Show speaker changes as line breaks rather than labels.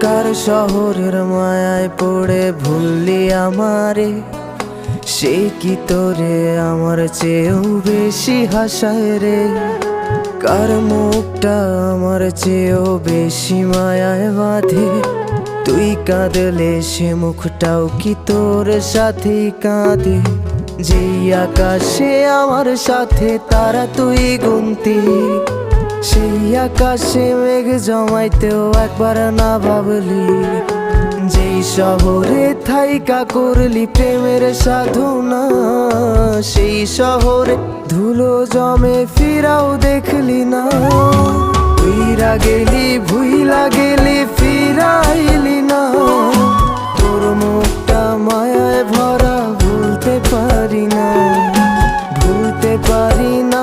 কার শহরের মায়ায় পড়ে ভুললি আমারে? সে কি তোরে? আমার চেয়েও বেশি হাসায় রে। কার মুখটা আমার চেয়েও বেশি মায়ায় বাঁধে? তুই কাঁদলে সে মুখটাও কি তোর সাথে কাঁদে? যেই আকাশে আমার সাথে তারা তুই গুনতি। সেই আকাশে মেঘ জমাইতেও একবার না ভাবলি। যেই শহরে থাইকা করলি প্রেমের সাধনা, সেই শহরে ধুলো জমে ফিরাও দেখলি না। ফিরা গেলি, ভুইলা গেলি, ফিরাইলি না। তোর মুখটা মায়ায় ভরা, ভুলতে পারি না, ভুলতে পারি না।